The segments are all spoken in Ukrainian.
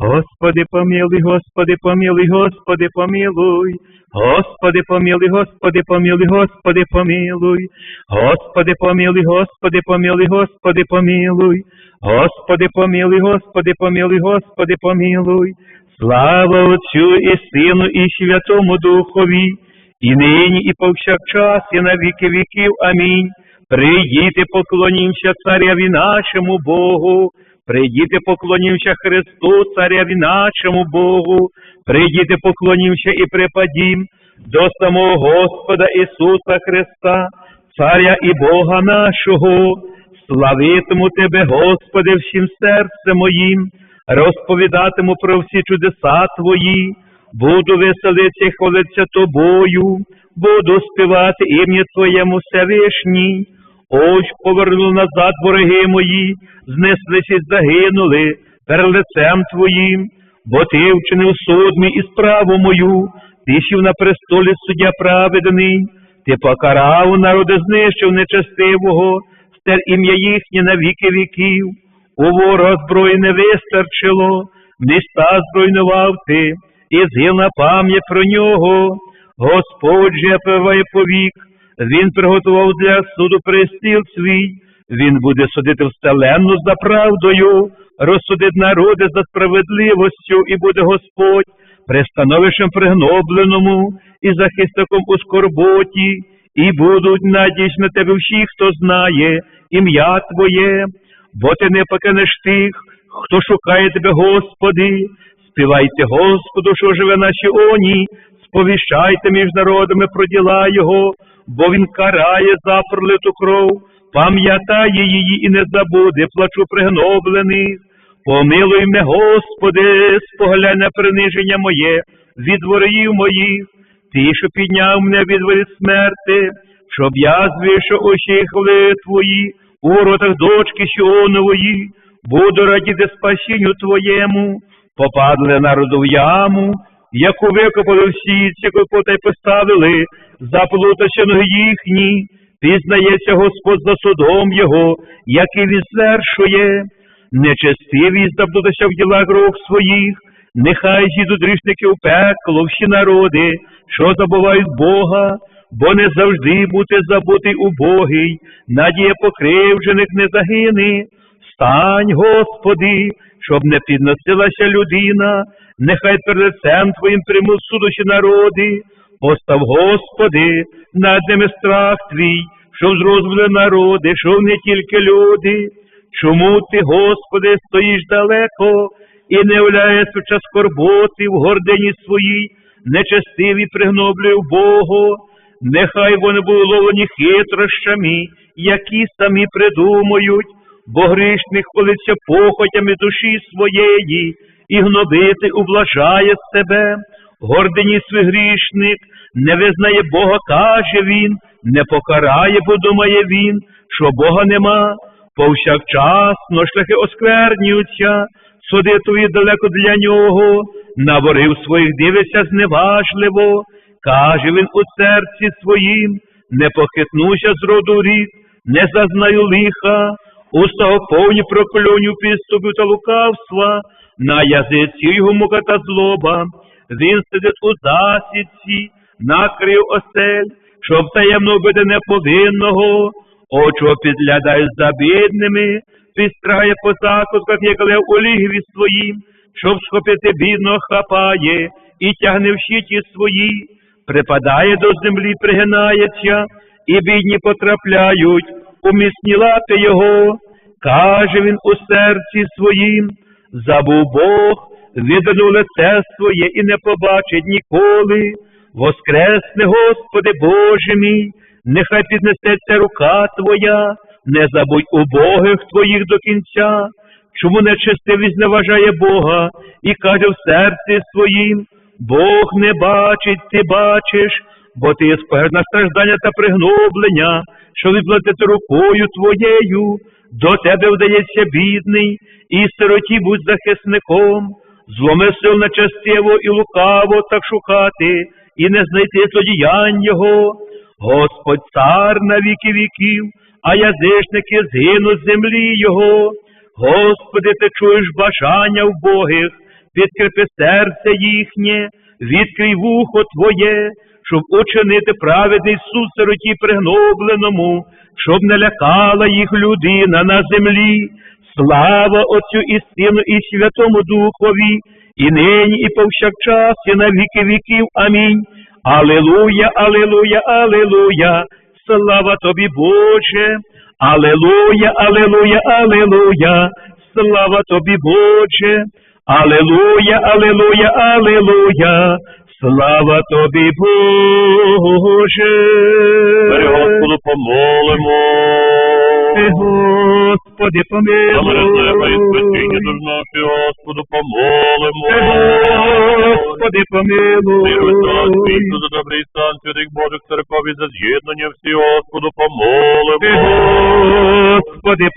Господи, помилуй, Господи, помилуй, Господи, помилуй. Господи, помилуй, Господи, помилуй, Господи, помилуй. Господи, помилуй, Господи, помилуй, Господи, помилуй. Господи, помилуй, Господи, помилуй, Господи, помилуй. Слава Отцю і Сину, і Святому Духові, і нині, і повсякчас, і на віки віків. Амінь. Прийдіте, поклонімся царяві нашому Богу. Прийдіте, поклонімся Христу, царяві нашому Богу. Прийдіте, поклонімся і припадім до самого Господа Ісуса Христа, Царя і Бога нашого. Славитиму Тебе, Господи, всім серцем моїм, розповідатиму про всі чудеса Твої, буду веселитися і хвалитися Тобою, буду співати ім'я Твоєму Всевишній. Ось поверну назад вороги мої, знеслися й загинули перед лицем Твоїм, бо Ти вчинив суд мій і справу мою, сів на престолі суддя праведний, ти покарав народи, знищив нечестивого, стер ім'я їхнє на віки віків, у ворога зброї не вистачило, міста зруйнував ти, і згил на пам'ять про нього. Господь же повік, він приготував для суду пристіл свій, він буде судити вселенну за правдою, розсудить народи за справедливостю, і буде Господь пристановищем пригнобленому і захисником у скорботі, і будуть надість на тебе всі, хто знає ім'я Твоє, бо ти не покинеш тих, хто шукає тебе, Господи, співайте Господу, що живе на Сіоні, сповіщайте між народами про діла Його, бо Він карає за пролиту кров, пам'ятає її і не забуде, плачу пригноблених. Помилуй мене, Господи, споглянь на приниження моє від ворогів моїх, Ти, що підняв мене від воріт смерти, щоб я звішав очі хвали Твої, у воротах дочки Сіонової, буду радіти спасінню Твоєму, попадли народу в яму, яку викопали всі, ці кота й поставили, заплутався ноги їхні, пізнається Господь за судом Його, який він звершує. Нечестивість заблудися в ділах рук своїх, нехай зійдуть грішники в пекло всі народи, що забувають Бога, бо не завжди бути забутий убогий, надія покривджених не загине. Стань, Господи, щоб не підносилася людина, нехай перед лицем Твоїм примуть судучі народи, постав, Господи, над ними страх Твій, що зрозбили народи, що не тільки люди. Чому ти, Господи, стоїш далеко і не являєшся в час скорботи в гордині своїй, нечестиві пригноблює в Богу, нехай вони були ловлені хитрощами, які самі придумають, бо грішник хвалиться похотями душі своєї, і гнобити ублажає себе, гордині свій грішник, не визнає Бога, каже він, не покарає, бо думає він, що Бога нема. Повсякчасно шляхи осквернюються, суди далеко для нього, на ворив своїх дивиться зневажливо, каже він у серці своїм, не похитнуся з роду рід, не зазнаю лиха, уста повні прокльонів підступів та лукавства, на язиці його мука та злоба, він сидить у засідці, накрив осель, щоб таємно бити неповинного. Очо підглядає за бідними, підстрає по закутках, як лев у лігві своїм, щоб схопити бідно хапає і тягне в щиті свої, припадає до землі, пригинається, і бідні потрапляють у міцні лапи його. Каже він у серці своїм, забув Бог, виданув лице своє і не побачить ніколи. Воскресне, Господи Боже мій нехай піднесеться рука Твоя, не забудь убогих Твоїх до кінця, чому нечестивість зневажає Бога і каже в серці своїм, Бог не бачить, ти бачиш, бо ти спер на страждання та пригноблення, що відплатити рукою Твоєю, до тебе вдається бідний, і сироті будь захисником, зломи сил нечестиво і лукаво так шукати, і не знайти злодіянь Його. Господь цар на віки віків, а язичники згинуть з землі Його. Господи, ти чуєш бажання вбогих, підкріпи серце їхнє, відкрий вухо Твоє, щоб учинити праведний суд сироті пригнобленому, щоб не лякала їх людина на землі. Слава Отцю і Сину, і Святому Духові, і нині, і повсякчас, і на віки віків. Амінь. Алилуя, алилуя, алилуя, слава тобі, Боже. Алилуя, алилуя, алилуя, слава тобі, Боже. Алилуя, алилуя, алилуя, слава тобі, Боже. Бери, Господу, помолимо. Ти, Господи, За мережева і спасіння помилуй. душ наші, Господу, помолимо. Ти, Господи, Миру та помилуй. світу за добрий стан святих Божих церков і за з'єднання всі, Господу, Ти, помолимо. Господи,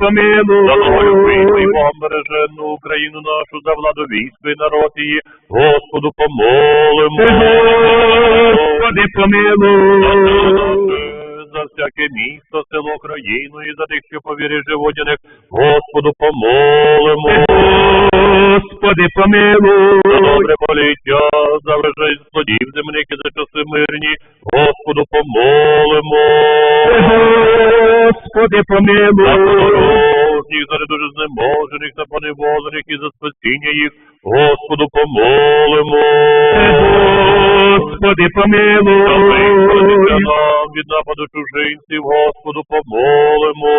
За новою і помилуй. Богом бережену Україну нашу, за владу військо і народ її, Господу, помолимо. Господи, помилуй. За всяке місто, село, країну і за тих, що по вірі живуть Господу, помолимо. Господи, За добре поліття, за вежей злодів земних і за часи мирні, Господу помолимо. Господи, помилуй. за дуже знеможених та поневолених і за спасіння їх, Господу помолимо. Господи, помилуй. нам від нападу чужинців, Господу помолимо.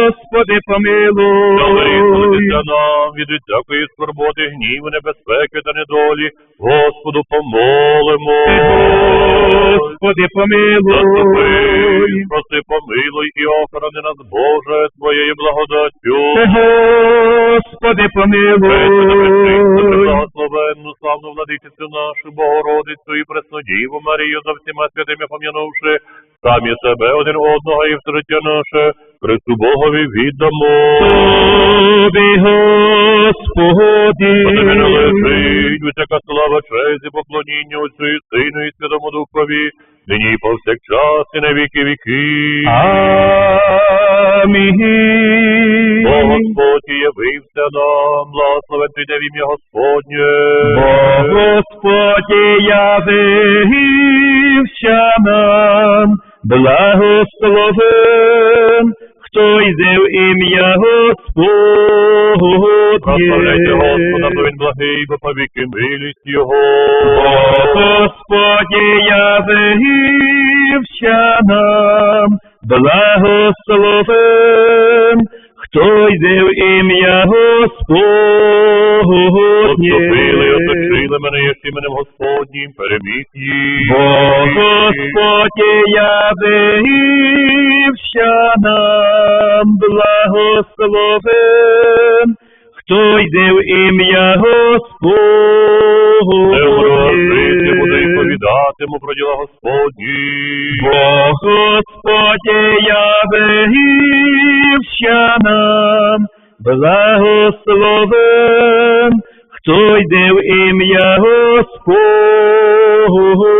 Господи, помилуй. визволення нам від всякої скорботи, гніву, небезпеки та недолі, Господу помолимо. Господи, помилуй. проси, помилуй і охорони нас, Боже, Твоєю благодаттю. Господи, помилуй. Благословенну славну владичицю нашу, Богородицю і Преснодіву Марію за всіма святими пом'янувши, самі себе один одного і втретя наше, Христу Богові віддамо. Тобі, Господи. Бо Тобі належить усяка слава, честь і поклоніння Отцю і Сину і Святому Духові, нині і повсякчас і на віки віки. Амінь. Господь явився нам, благословен ти в ім'я Господнє. Бо Господь явився нам, благословен, хто йде в ім'я Прославляйте Господа, бо він благий, бо повіки милість Його. Бо Господь явився нам, благословен, хто йде в ім'я Господнє. І оточили мене як іменем Господнім, переміг їх. Бо Господь явився нам, благословен, хто йде в ім'я Господнє. Повідатиму про діла Господні. Бо Господь явився нам, благословен, хто йде в ім'я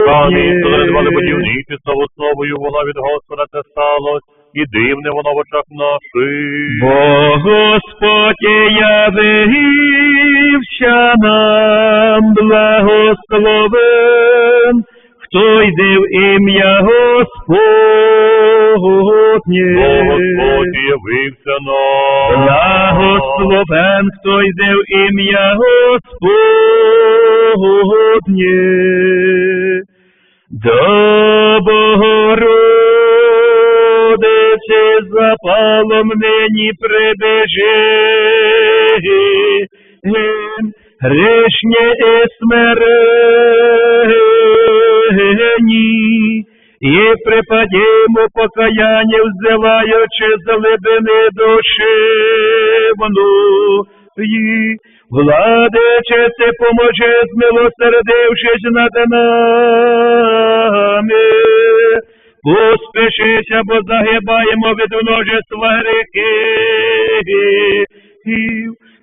Самі назвали звали будівниці славу словою, вона від Господа це сталось, і дивне воно в очах наших. Бо Господь явився нам, благословен, хто йде в ім'я Господнє. Бо Господь явився нам. Благословен, хто йде в ім'я Господнє. До Богородиці запалом нині прибежи, грішні і смирені, і припадімо покаяння, взиваючи з глибини душі мною. Владиче, ти поможи, змилосердившись над нами. Успішися, бо загибаємо від множества гріхів.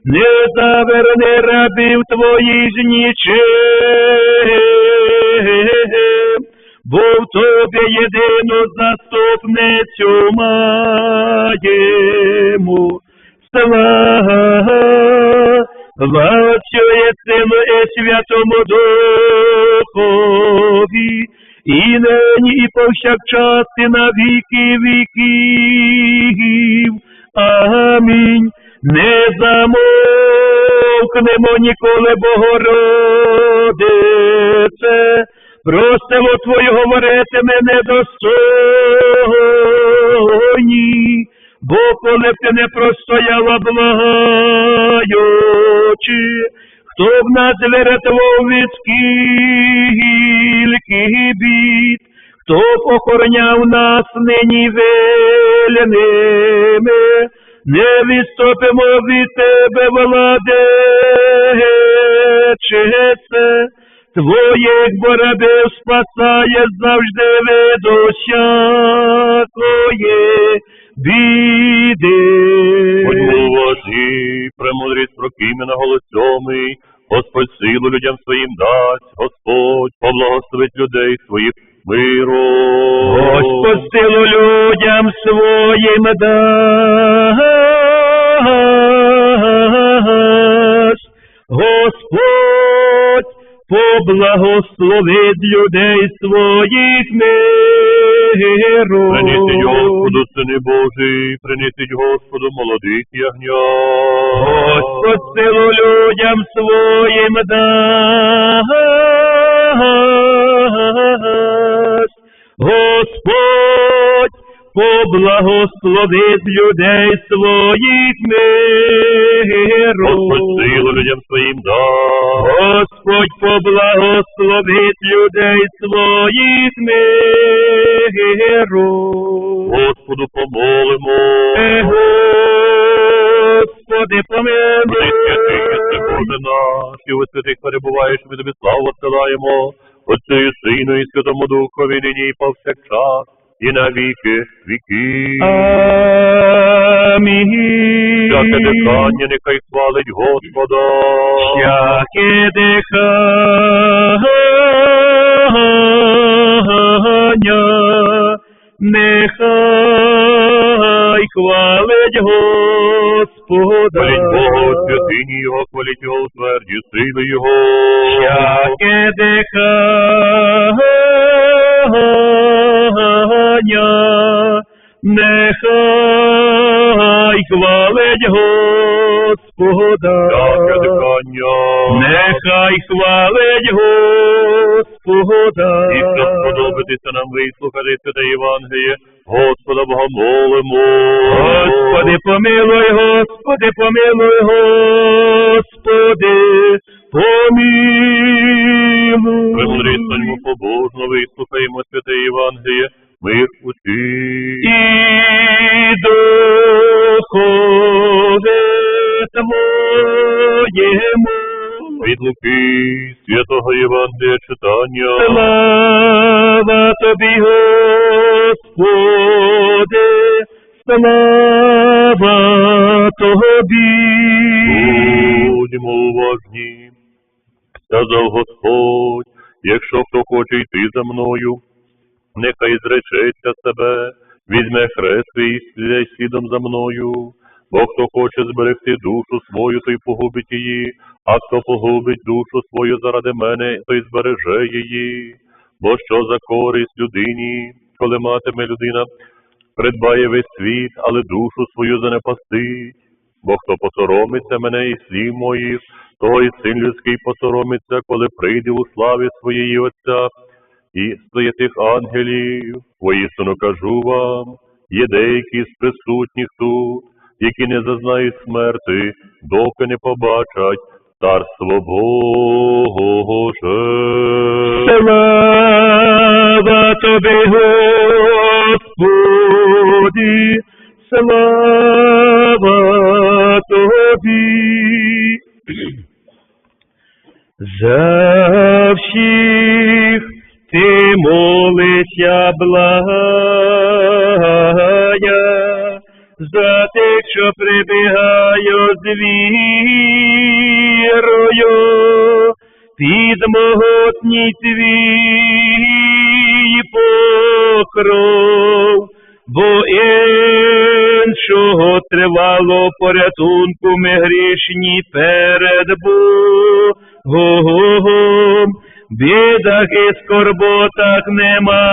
Не заверни рабів твоїх нічим, бо в тобі єдину заступницю маємо. Слава Отцю і Сину і Святому Духові, і нині, і повсякчас, і на віки віків. Амінь. Не замовкнемо ніколи, Богородице, просимо Твою говорити мене недостойні, людей своїх миру. Господь силу людям своїм дасть. Поблагословить людей своїх миру. Принесіть Господу, сини Божий, принесіть Господу молодих ягня. Господь силу людям своїм дасть. Господь поблагословить людей своїх миром. Господь силу людям своїм дасть. Господь поблагословить людей своїх миром. Господу помолимо. Е, Господи, помилуй. Боже наш, і у святих перебуваєш, ми тобі славу отсилаємо. Отцю і Сину і Святому Духові, нині і повсякчас, і на віки віки. Амінь. Всяке дихання нехай хвалить Господа. Всяке дихання, нехай хвалить Господа. Хваліть Бога у святині Його, хваліть Його у тверді сили Його. Всяке дихання, нехай хвалить Господа. Нехай хвалить Господа. І що сподобатися нам вислухати святе Євангеліє, Господа Бога молимо. Господи, помилуй, Господи, помилуй, Господи, за мною. Бо хто хоче зберегти душу свою, той погубить її, а хто погубить душу свою заради мене, той збереже її. Бо що за користь людині, коли матиме людина, придбає весь світ, але душу свою занепастить. Бо хто посоромиться мене і слів моїх, і син людський посоромиться, коли прийде у славі своєї Отця і святих ангелів. Воістину кажу вам, є деякі з присутніх тут, які не зазнають смерти, доки не побачать царство Боже. Слава тобі, Господи, слава тобі. За всіх ти молися благая, за тих, що прибігають з вірою, під могутній твій покров, бо іншого тривало порятунку Бідах і скорботах не маємо,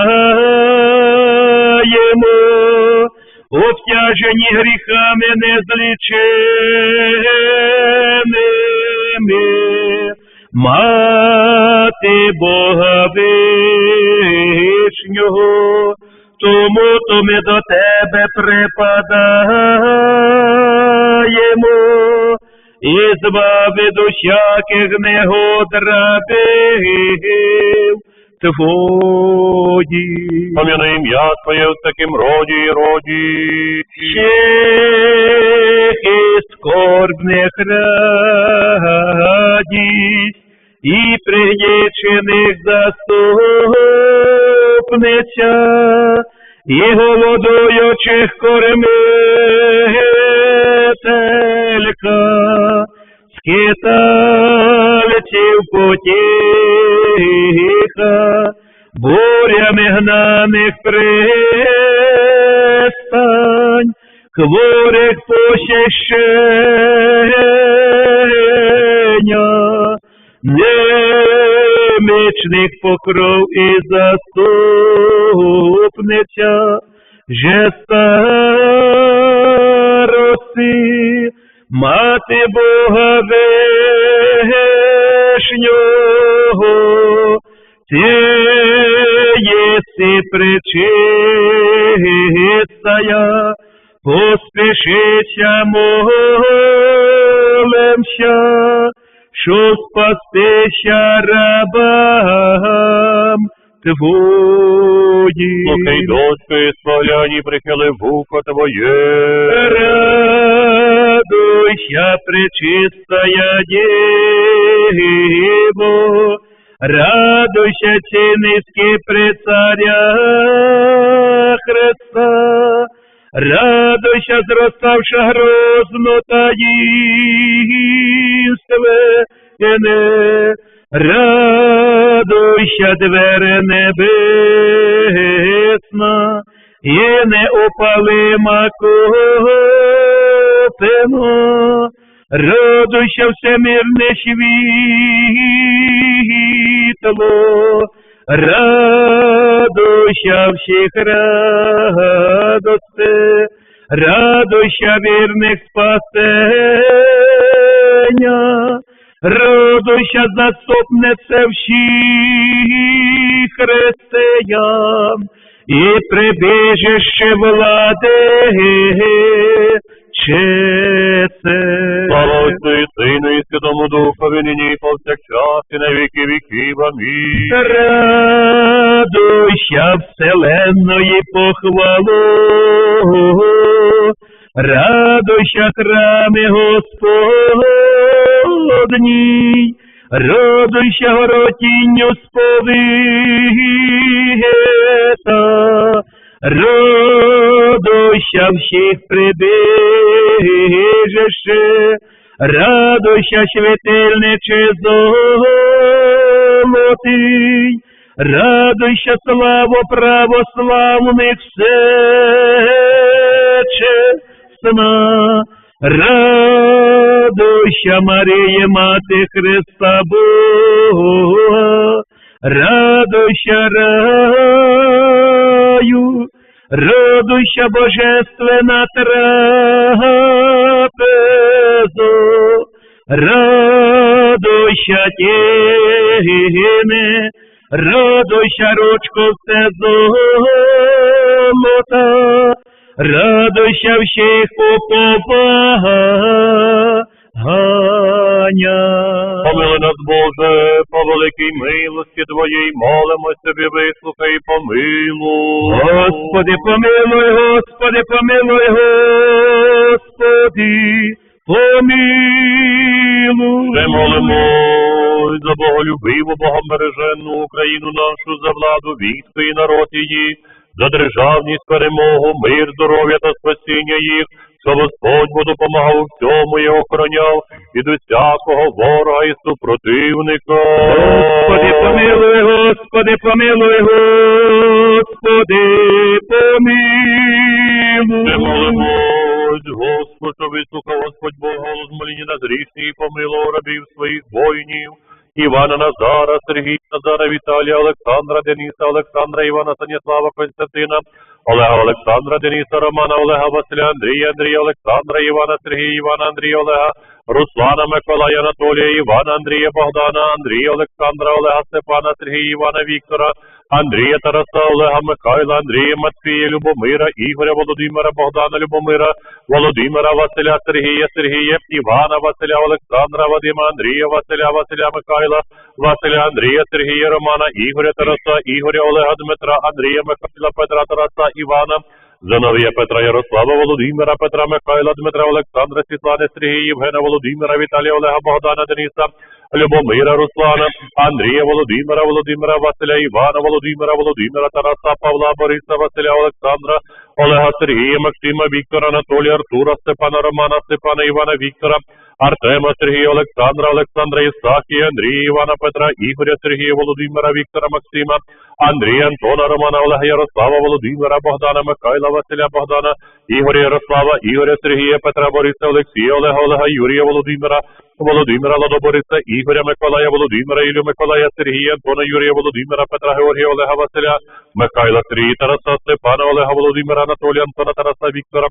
обтяжені гріхами незліченими. Мати Бога вишнього, тому то ми до тебе припадаємо, і збави до всяких негод рабів твоїх. Помяни ім'я Твоє в таким роді і роді. І скорбних радість, і пригнічених заступниця, і голодуючих кормителька, скитальців потіха, бурями гнаних пристань, хворих посіщення, немічних покров і заступниця, же старости, мати Бога вишнього, ти єси пречистая, поспішися молимся, що спастися рабам твоїм. Слухай, дочки, славляні, прихили вухо Твоє. Радуйся, пречистая Дево, радуйся, ці низькі при царя Христа, радуйся, зроставша грозно таїнственне, радуйся, двері небесна, і неопалима копино, радуйся всемирне світло, радуйся всіх радости, радуйся вірних спасення, радуйся заступнице всіх християн, і прибіжище влади чесе. Слава Отцю і Сину і Святому Духові, нині і повсякчас, і на віки віків. Амінь. Радуйся вселенної похвалу, радуйся храми Господній, радуйся горотінню сповіта, радуйся всіх прибіжище, радуйся світильниче золотий, радуйся славу православних всечесна, радуйся Марія, Мати Христа Бога, радуйся раю, радуйся божественна трапезо, радуйся тіни, радуйся ручко все золота, радуйся всіх уповання. Помили нас, Боже, по великій милості Твоїй, молимось Тобі, вислухай і помилуй. Господи, помилуй, Господи, помилуй, Господи, помилуй. Ще молимось за боголюбиву, богомереженну Україну нашу, за владу, військо і народ її, за державність, перемогу, мир, здоров'я та спасіння їх, що Господь бо допомагав у всьому і охороняв від усякого ворога і супротивника. Господи, помилуй, Господи, помилуй, Господи, помилуй. Господь, що вислухав Господь Бог голос моління на грішні і помилував рабів своїх воїнів. Івана Назара, Сергія Назара, Віталія, Олександра, Дениса, Олександра, Івана, Станіслава, Константина, Олега, Олександра, Дениса, Романа, Олега, Василя, Андрія, Андрія, Олександра, Івана, Сергія, Івана, Андрія, Олега, Руслана, Миколая, Анатолія, Івана, Андрія, Богдана, Андрія, Олександра, Олега, Степана, Сергія, Івана, Віктора, Андрія, Тараса, Олега, Михайла, Андрія, Матвія, Любомира, Ігоря, Володимира, Богдана, Любомира, Володимира, Василя, Сергія, Сергія, Івана, Василя, Олександра, Вадима, Андрія, Василя, Василя, Михайла, Василя, Андрія, Сергія, Романа, Ігоря, Тараса, Ігоря, Олега, Дмитра, Андрія, Михайла, Петра, Тараса, Івана, Зиновія Петра Ярослава, Володимира, Петра Михайла, Дмитра Олександра, Світлани, Сергія, Євгена, Володимира, Віталія, Олега, Богдана, Дениса, Любомира, Руслана, Андрія, Володимира, Володимира, Василя, Івана, Володимира, Володимира, Тараса, Павла, Бориса, Василя, Олександра, Олега, Сергія, Максима, Віктора, Анатолія, Артура, Степана, Романа, Степана, Івана, Віктора, Артема, Сергія, Олександра, Олександра, Ісахія, Андрія, Івана, Петра, Ігоря, Сергія, Володимира, Віктора, Максима, Андрія, Антона, Романа, Олега, Ярослава, Володимира, Богдана, Михайла, Василя, Богдана, Ігоря, Ярослава, Ігоря, Сергія, Петра, Бориса, Олексія, Олега, Олега, Юрія, Володимира, Володимира, Ладобориса, Ігоря, Миколая, Володимира, Ілю, Миколая, Сергія, Антона, Юрія, Володимира, Петра, Георгія, Олега, Василя, Михайла, Сергія, Тараса, Степана, Олега, Володимира, Анатолія, Антона, Тараса, Віктора,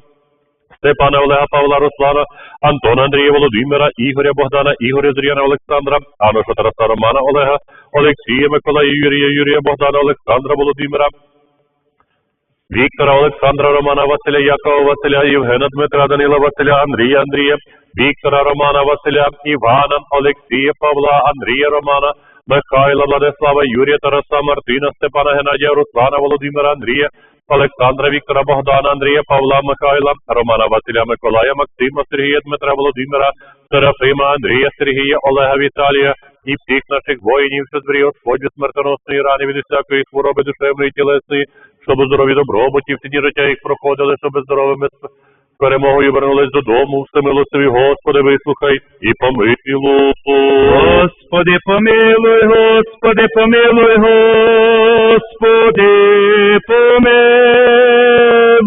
Степана Олега Павла Руслана, Антона Андрія Володимира, Ігоря Богдана, Ігоря Зріяна Олександра, Аноша Тараса Романа Олега, Олексія Миколая Юрія, Юрія Богдана, Олександра Володимира, Віктора Олександра Романа Василя Якова Василя, Євгена Дмитра Данила Василя, Андрія Андрія, Віктора Романа Василя, Івана, Олексія Павла, Андрія Романа, Михайла, Владислава, Юрія Тараса, Мартина, Степана Геннадія, Руслана, Володимира, Андрія, Олександра, Віктора Богдана, Андрія, Павла, Михайла, Романа Василя, Миколая, Максима, Сергія, Дмитра Володимира, Серафима, Андрія, Сергія, Олега Віталія і всіх наших воїнів, що зберіг Господь смертоносної рани від усякої хвороби душевної тілесної, щоб здорові добробуті, всі дні життя їх проходили, щоб здоровими з перемогою вернулись додому, всемилостиві Господи, вислухай і помилуй. Господи, помилуй, Господи, помилуй, Господи,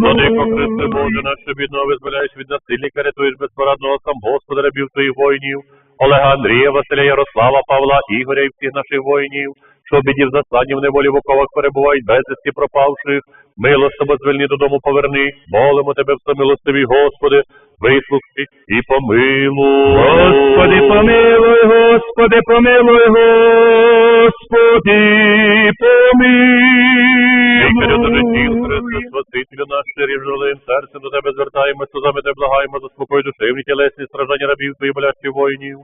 Владико Христе помилуй. Боже, наш що бідного визволяєш від насильника, рятуєш сам Рабів твоїх воїнів, Олега Андрія, Василя Ярослава, Павла, Ігоря і всіх наших воїнів, що бідів біді в неволі в оковах перебувають безвісті пропавших, милостиво звільни додому поверни, молимо тебе, все милостиві, Господи, вислухай і помилуй. Господи, помилуй, Господи, помилуй, Господи, Лікарю до життів, помилуй. Спасителю наш, щирі жилим серцем до тебе звертаємось, сльозами тебе благаємо, заспокой душевні тілесні страждання рабів твоїх болячих воїнів.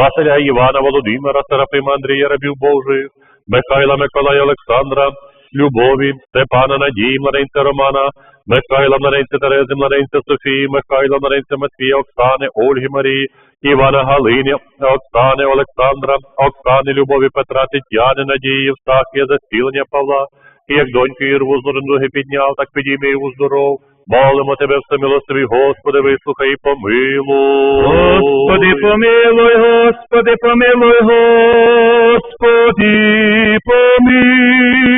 Василя Івана, Володимира, Серафима, Андрія, рабів Божих, Михайла, Миколая, Олександра, Любові, Степана, Надії, младенця Романа, Михайла, младенця Терези, младенця Софії, Михайла, младенця Матвія, Оксани, Ольги Марії, Івана Галині, Оксани, Олександра, Оксани, Любові, Петра, Тетяни, Надії, Євстахія, Засілення Павла, і як доньки Ірву з ноги підняв, так підійми його здоров. Молимо тебе, всемилостивий Господи, вислухай і помилуй. Господи, помилуй, Господи, помилуй, Господи, помилуй.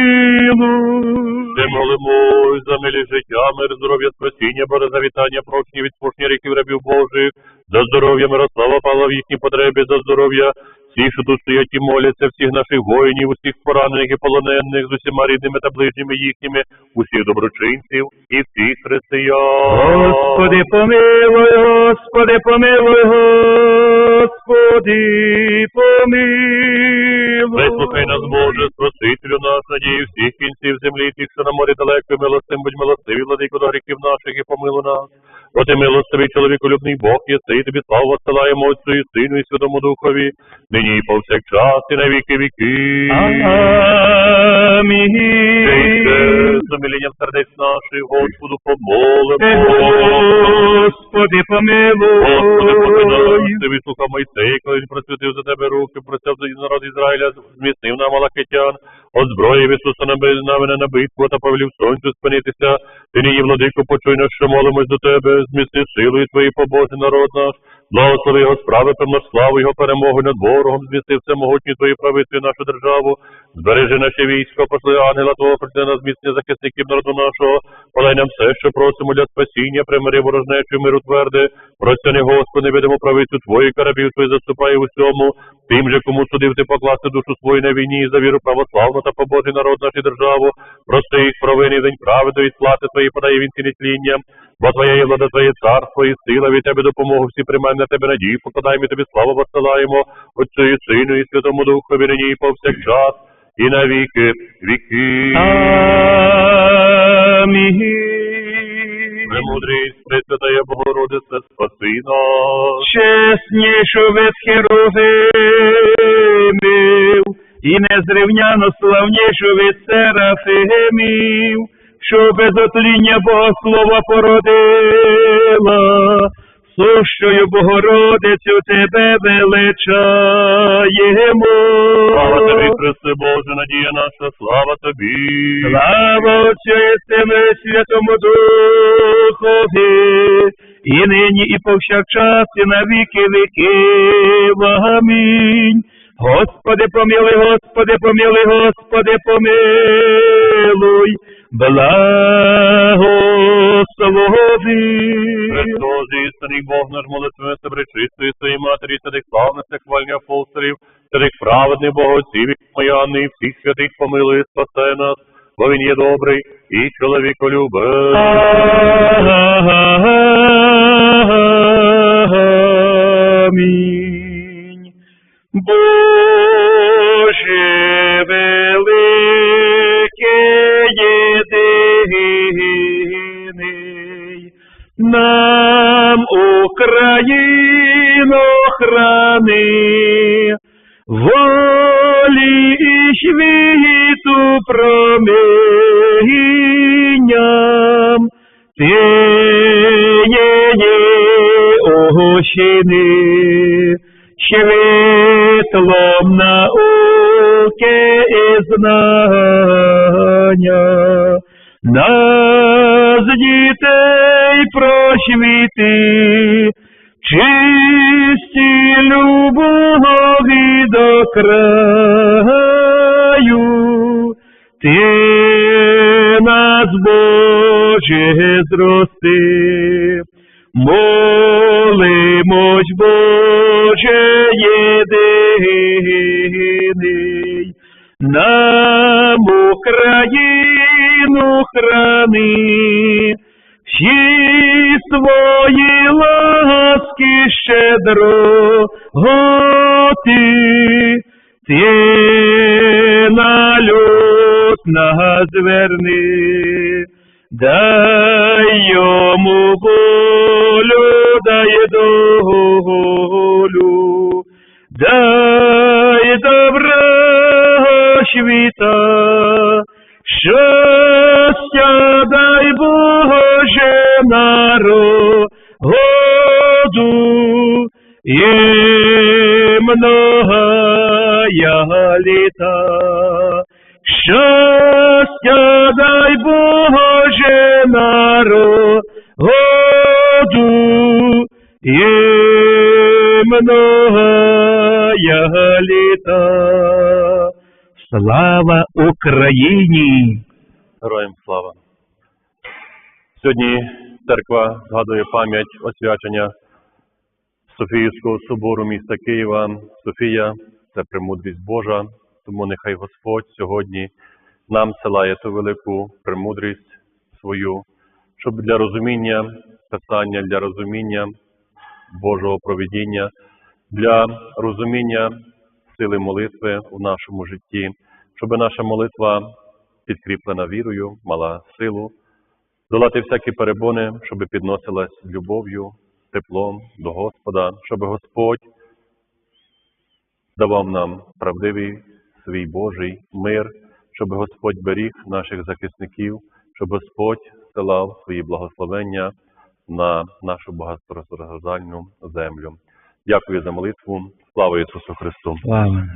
Ти молимось за милі життя, мир, здоров'я, спасіння, Боже, завітання, прощення, відпущення ріків рабів Божих, за здоров'я Мирослава Павла в їхній потребі, за здоров'я всіх, що тут стоять і моляться, всіх наших воїнів, усіх поранених і полонених, з усіма рідними та ближніми їхніми, усіх доброчинців і всіх християн. Господи, помилуй, Господи, помилуй, Господи, помилуй. Вислухай нас, Боже, Спасителю наш, надію всіх кінців землі, тих, що на морі далеко, милостим, будь милостиві, владико до гріхів наших і помилуй нас. Бо ти милостивий чоловіколюбний Бог єси, тобі славу посилаємо Отцю і Сину і Святому Духові, нині і повсякчас, і на віки віки. Амінь. З умилінням сердець наших, Господу помолимо. Господи, Господи, помилуй помилуй. ти вислухав Мойсея, коли він просвятив за тебе руки, просяв за народ Ізраїля, зміцнив нам Малахитян, озброїв Ісуса на мене на битву та повелів сонцю спинитися. Ти нині, владико, почуй нас, що молимось до тебе, зміцни силою твої побожий народ наш, благослови його справи, певно славу його перемоги над ворогом. змістив всемогутню твої правити нашу державу. Збережи наше військо, пошли ангела Твого, прийти на зміцнення захисників народу нашого. Подай нам все, що просимо для спасіння, примири ворожнечу, миру тверди. Простяни, Господи, невидиму правицю Твої карабів Твої заступає в усьому. Тим же, кому судив ти покласти душу свою на війні за віру православну та побожий народ нашу державу. Прости їх провини день правди і сплати Твої подає він тління. Бо Твоя є влада, Твоє царство і сила від Тебе допомогу всі приймаємо на Тебе надію, покладаємо і Тобі славу посилаємо, Отцю і Сину і Святому Духові нині і повсякчас, і на віки віки. Амінь. Премудрість, Пресвятая Богородице, спаси нас. Чеснішу від херувимів і незрівняно славнішу від серафимів, що без отління Богослова породила, сущою Богородицю тебе величаємо. Слава тобі, Христе Боже, надія наша, слава тобі. Слава Отцю і Сину і Святому Духові, і нині, і повсякчас, і на віки віків. Амінь. Господи, помилуй, Господи, помилуй, Господи, помилуй, благослови. Христос, істинний Бог наш молитвами себе чистої своїй матері, святих славних хвальня апостолів, святих праведних богоців і Мояни, і всіх святих помилуй, і спасе нас, бо він є добрий і чоловіколюбив. Амінь. Боже нам Україну храни, волі і світу промінням, тієї огощини, на нас зверни, дай йому волю, дай долю, дай добра світа, щастя дай Боже народу, і многая літа. Щастя дай Боже народу, і многая літа. Слава Україні! Героям слава. Сьогодні церква згадує пам'ять освячення Софіївського собору міста Києва. Софія це премудрість Божа, тому нехай Господь сьогодні нам силає ту велику премудрість свою, щоб для розуміння Писання, для розуміння Божого провідіння, для розуміння сили молитви у нашому житті, щоб наша молитва, підкріплена вірою, мала силу, долати всякі перебони, щоб підносилась любов'ю, теплом до Господа, щоб Господь давав нам правдивий свій Божий мир, щоб Господь беріг наших захисників, щоб Господь силав свої благословення на нашу багатостраждальну землю. Дякую за молитву. Слава Ісусу Христу! Слава!